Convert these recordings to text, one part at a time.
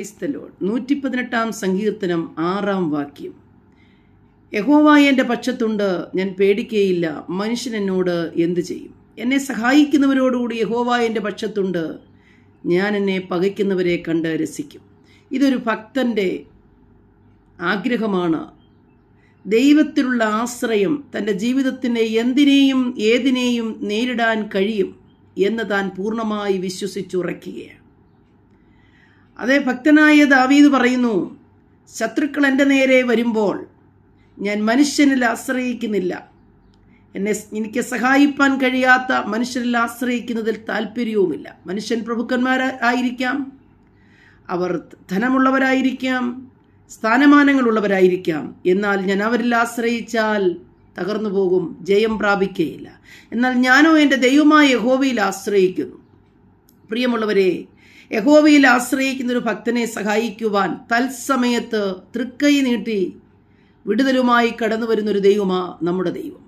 ക്രൈസ്തലോൺ നൂറ്റി പതിനെട്ടാം സങ്കീർത്തനം ആറാം വാക്യം. യഹോവായ എന്റെ പക്ഷത്തുണ്ട് ഞാൻ പേടിക്കുകയില്ല മനുഷ്യൻ എന്നോട് എന്തു ചെയ്യും? എന്നെ സഹായിക്കുന്നവരോടുകൂടി യഹോവായ എന്റെ പക്ഷത്തുണ്ട് ഞാൻ എന്നെ പകയ്ക്കുന്നവരെ കണ്ട് രസിക്കും. ഇതൊരു ഭക്തന്റെ ആഗ്രഹമാണ്. ദൈവത്തിലുള്ള ആശ്രയം തന്റെ ജീവിതത്തിന്റെ എന്തിനേയും ഏതിനേയും നേരിടാൻ കഴിയും എന്ന് താൻ പൂർണമായി വിശ്വസിച്ചുറയ്ക്കുകയാണ്. അതേ ഭക്തനായ ദാവീദ് പറയുന്നു ശത്രുക്കൾ എന്റെ നേരെ വരുമ്പോൾ ഞാൻ മനുഷ്യനിൽ ആശ്രയിക്കുന്നില്ല. എന്നെ എനിക്ക് സഹായിപ്പാൻ കഴിയാത്ത മനുഷ്യരിൽ ആശ്രയിക്കുന്നതിൽ താല്പര്യവുമില്ല മനുഷ്യൻ പ്രഭുക്കന്മാരായിരിക്കാം അവർ ധനമുള്ളവരായിരിക്കാം. സ്ഥാനമാനങ്ങളുള്ളവരായിരിക്കാം. എന്നാൽ ഞാൻ അവരിൽ ആശ്രയിച്ചാൽ തകർന്നു പോകും ജയം പ്രാപിക്കുകയില്ല എന്നാൽ ഞാനോ എന്റെ ദൈവമായ യഹോവയിൽ ആശ്രയിക്കുന്നു. പ്രിയമുള്ളവരെ യഹോവയിൽ ആശ്രയിക്കുന്ന ഒരു ഭക്തനെ സഹായിക്കുവാൻ തത്സമയത്ത് തൃക്കൈ നീട്ടി വിടുതലുമായി കടന്നു വരുന്നൊരു ദൈവമാ നമ്മുടെ ദൈവം.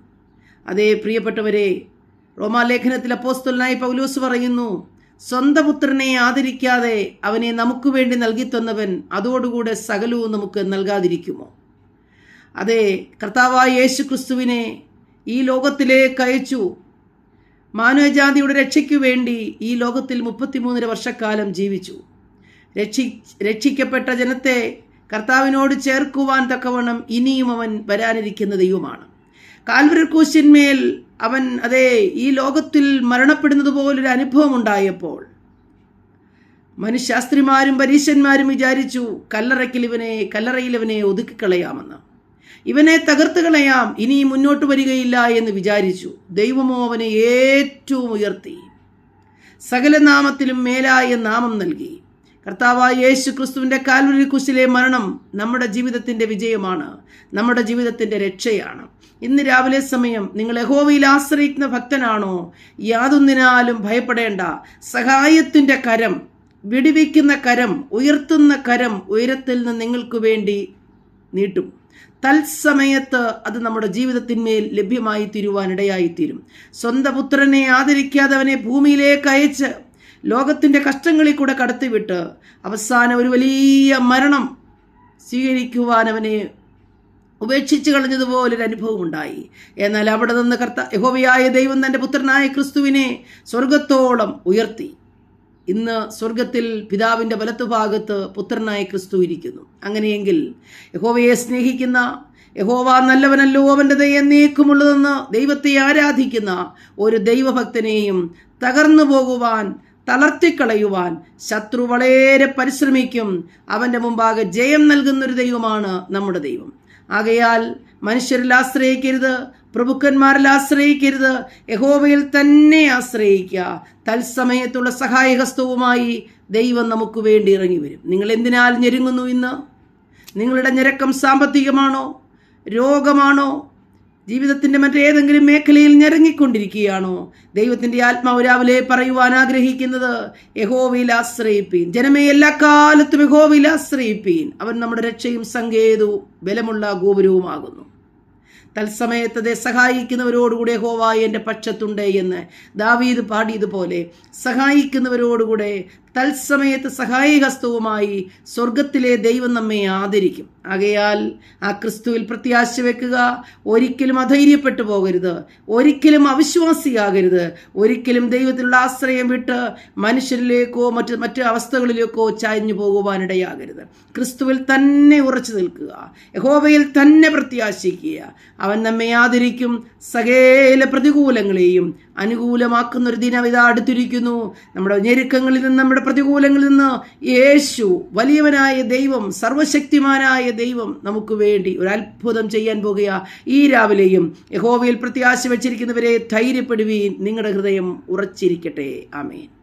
അതേ പ്രിയപ്പെട്ടവരെ റോമാലേഖനത്തിൽ അപ്പോസ്തുലനായി പൗലോസ് പറയുന്നു സ്വന്തം പുത്രനെ ആദരിക്കാതെ അവനെ നമുക്ക് വേണ്ടി നൽകി തന്നവൻ അതോടുകൂടെ സകലവും നമുക്ക് നൽകാതിരിക്കുമോ? അതെ കർത്താവായ യേശു ക്രിസ്തുവിനെ ഈ ലോകത്തിലേക്ക് അയച്ചു. മാനവജാതിയുടെ രക്ഷയ്ക്കു വേണ്ടി ഈ ലോകത്തിൽ മുപ്പത്തിമൂന്നര വർഷക്കാലം ജീവിച്ചു. രക്ഷി രക്ഷിക്കപ്പെട്ട ജനത്തെ കർത്താവിനോട് ചേർക്കുവാൻ തക്കവണ്ണം ഇനിയും അവൻ വരാനിരിക്കുന്ന ദൈവമാണ്. കാൽവരി കൂശിന്മേൽ അവൻ അതെ ഈ ലോകത്തിൽ മരണപ്പെടുന്നത് പോലൊരു അനുഭവം ഉണ്ടായപ്പോൾ മനുശാസ്ത്രിമാരും പരീശന്മാരും വിചാരിച്ചു കല്ലറയ്ക്കൽ ഇവനെ കല്ലറയിൽ ഇവനെ ഒതുക്കിക്കളയാമെന്ന്. ഇവനെ തകർത്ത് കളയാം ഇനി മുന്നോട്ട് വരികയില്ല എന്ന് വിചാരിച്ചു. ദൈവമോ അവനെ ഏറ്റവും ഉയർത്തി. സകല നാമത്തിലും മേലായ നാമം നൽകി. കർത്താവായ യേശു ക്രിസ്തുവിന്റെ കാൽവരി കുശിലെ മരണം നമ്മുടെ ജീവിതത്തിന്റെ വിജയമാണ് നമ്മുടെ ജീവിതത്തിന്റെ രക്ഷയാണ്. ഇന്ന് രാവിലെ സമയം നിങ്ങൾ യഹോവയിൽ ആശ്രയിക്കുന്ന ഭക്തനാണോ? യാതൊന്നിനാലും ഭയപ്പെടേണ്ട. സഹായത്തിന്റെ കരം വിടിവിക്കുന്ന കരം ഉയർത്തുന്ന കരം ഉയരത്തിൽ നിന്ന് നിങ്ങൾക്ക് വേണ്ടി നീട്ടും. തത്സമയത്ത് അത് നമ്മുടെ ജീവിതത്തിന്മേൽ ലഭ്യമായി തീരുവാൻ തീരും സ്വന്തം പുത്രനെ ആദരിക്കാതെ അവനെ ഭൂമിയിലേക്ക് അയച്ച് ലോകത്തിന്റെ കഷ്ടങ്ങളിൽ കൂടെ കടത്തിവിട്ട് അവസാനം ഒരു വലിയ മരണം സ്വീകരിക്കുവാൻ അവനെ ഉപേക്ഷിച്ച് കളഞ്ഞതുപോലൊരു അനുഭവം ഉണ്ടായി എന്നാൽ അവിടെ നിന്ന് കർത്ത യഹോവയായ ദൈവം തന്റെ പുത്രനായ ക്രിസ്തുവിനെ സ്വർഗത്തോളം ഉയർത്തി. ഇന്ന് സ്വർഗത്തിൽ പിതാവിന്റെ വലത്തുഭാഗത്ത് പുത്രനായ ക്രിസ്തു ഇരിക്കുന്നു. അങ്ങനെയെങ്കിൽ യഹോവയെ സ്നേഹിക്കുന്ന യഹോവ നല്ലവനല്ലോ അവന്റെ ദയ എന്നേക്കുമുള്ളതെന്ന് ദൈവത്തെ ആരാധിക്കുന്ന ഒരു ദൈവഭക്തനെയും തകർന്നു പോകുവാൻ തളർത്തിക്കളയുവാൻ ശത്രു വളരെ പരിശ്രമിക്കും. അവന്റെ മുമ്പാകെ ജയം നൽകുന്നൊരു ദൈവമാണ് നമ്മുടെ ദൈവം. ആകയാൽ മനുഷ്യരിൽ ആശ്രയിക്കരുത് പ്രഭുക്കന്മാരിൽ ആശ്രയിക്കരുത് യഹോവയിൽ തന്നെ ആശ്രയിക്കുക. തത്സമയത്തുള്ള സഹായഹസ്തവുമായി ദൈവം നമുക്ക് വേണ്ടി ഇറങ്ങി വരും. നിങ്ങൾ എന്തിനാൽ ഞെരുങ്ങുന്നു ഇന്ന്? നിങ്ങളുടെ ഞെരക്കം സാമ്പത്തികമാണോ? രോഗമാണോ? ജീവിതത്തിന്റെ മറ്റേതെങ്കിലും മേഖലയിൽ ഞെരങ്ങിക്കൊണ്ടിരിക്കുകയാണോ? ദൈവത്തിന്റെ ആത്മാവ് രാവിലെ പറയുവാൻ ആഗ്രഹിക്കുന്നത് യഹോവയിൽ ആശ്രയിപ്പീൻ. ജനമേ എല്ലാ കാലത്തും യഹോവയിൽ ആശ്രയിപ്പീൻ. അവൻ നമ്മുടെ രക്ഷയും സങ്കേതവും ബലമുള്ള ഗോപുരവുമാകുന്നു. തത്സമയത്തതെ സഹായിക്കുന്നവരോടുകൂടെ ഹോവായി എന്റെ പക്ഷത്തുണ്ട് എന്ന് ദാവീദ് പാടിയതുപോലെ സഹായിക്കുന്നവരോടുകൂടെ തത്സമയത്ത് സഹായഹസ്തവുമായി സ്വർഗത്തിലെ ദൈവം നമ്മെ ആദരിക്കും. ആകയാൽ ആ ക്രിസ്തുവിൽ പ്രത്യാശ വെക്കുക. ഒരിക്കലും അധൈര്യപ്പെട്ടു പോകരുത്. ഒരിക്കലും അവിശ്വാസിയാകരുത്. ഒരിക്കലും ദൈവത്തിലുള്ള ആശ്രയം വിട്ട് മനുഷ്യരിലേക്കോ മറ്റ് മറ്റ് അവസ്ഥകളിലേക്കോ ചായഞ്ഞു പോകുവാനിടയാകരുത്. ക്രിസ്തുവിൽ തന്നെ ഉറച്ചു നിൽക്കുക. യഹോബയിൽ തന്നെ പ്രത്യാശിക്കുക. അവൻ നമ്മെ ആദരിക്കും. സകേല പ്രതികൂലങ്ങളെയും അനുകൂലമാക്കുന്ന ഒരു ദിനം ഇതാ അടുത്തിരിക്കുന്നു. നമ്മുടെ ഞെരുക്കങ്ങളിൽ നിന്ന് നമ്മുടെ പ്രതികൂലങ്ങളിൽ നിന്ന് യേശു വലിയവനായ ദൈവം സർവശക്തിമാനായ ദൈവം നമുക്ക് വേണ്ടി ഒരു അത്ഭുതം ചെയ്യാൻ പോകുക. ഈ രാവിലെയും യഹോവയിൽ പ്രത്യാശ വെച്ചിരിക്കുന്നവരെ ധൈര്യപ്പെടുവീൻ നിങ്ങളുടെ ഹൃദയം ഉറച്ചിരിക്കട്ടെ. ആമേൻ.